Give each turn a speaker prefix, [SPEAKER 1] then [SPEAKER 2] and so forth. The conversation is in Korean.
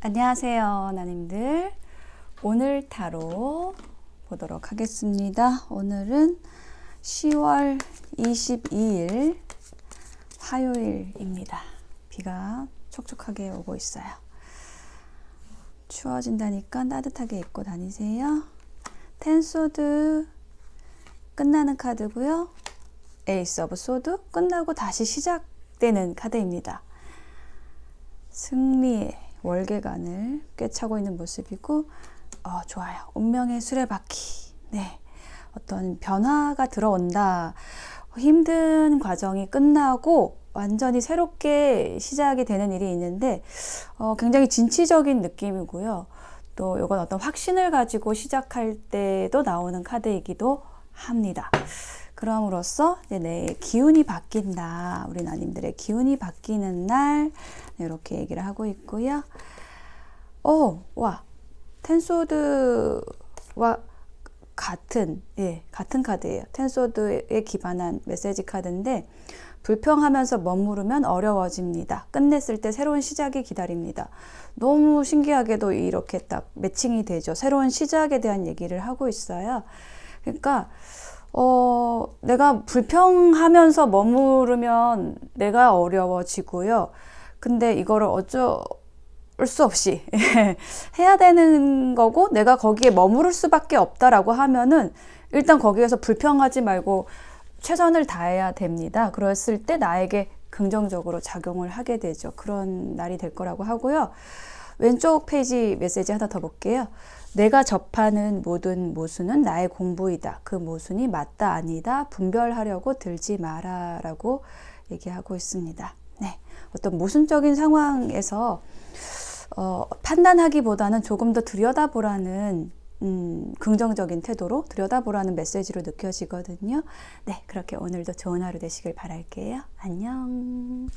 [SPEAKER 1] 안녕하세요, 나님들. 오늘 타로 보도록 하겠습니다. 오늘은 10월 22일 화요일입니다. 비가 촉촉하게 오고 있어요. 추워진다니까 따뜻하게 입고 다니세요. 텐소드 끝나는 카드고요. 에이스 오브 소드 끝나고 다시 시작되는 카드입니다. 승리의 월계관을 꿰차고 있는 모습이고 어, 좋아요. 운명의 수레바퀴. 네. 어떤 변화가 들어온다. 힘든 과정이 끝나고 완전히 새롭게 시작이 되는 일이 있는데 어, 굉장히 진취적인 느낌이고요. 또 이건 어떤 확신을 가지고 시작할 때도 나오는 카드이기도 합니다. 그럼으로써 내 기운이 바뀐다. 우리 나님들의 기운이 바뀌는 날 이렇게 얘기를 하고 있고요. 오, 와, 텐소드와 같은 예 같은 카드예요. 텐소드에 기반한 메시지 카드인데 불평하면서 머무르면 어려워집니다. 끝냈을 때 새로운 시작이 기다립니다. 너무 신기하게도 이렇게 딱 매칭이 되죠. 새로운 시작에 대한 얘기를 하고 있어요. 그러니까 어, 내가 불평하면서 머무르면 내가 어려워지고요. 근데 이거를 어쩔 수 없이 해야 되는 거고 내가 거기에 머무를 수밖에 없다라고 하면은 일단 거기에서 불평하지 말고 최선을 다해야 됩니다. 그랬을 때 나에게 긍정적으로 작용을 하게 되죠. 그런 날이 될 거라고 하고요. 왼쪽 페이지 메시지 하나 더 볼게요. 내가 접하는 모든 모순은 나의 공부이다. 그 모순이 맞다 아니다 분별하려고 들지 마라라고 얘기하고 있습니다. 네, 어떤 모순적인 상황에서 어, 판단하기보다는 조금 더 들여다보라는 음, 긍정적인 태도로 들여다보라는 메시지로 느껴지거든요. 네, 그렇게 오늘도 좋은 하루 되시길 바랄게요. 안녕.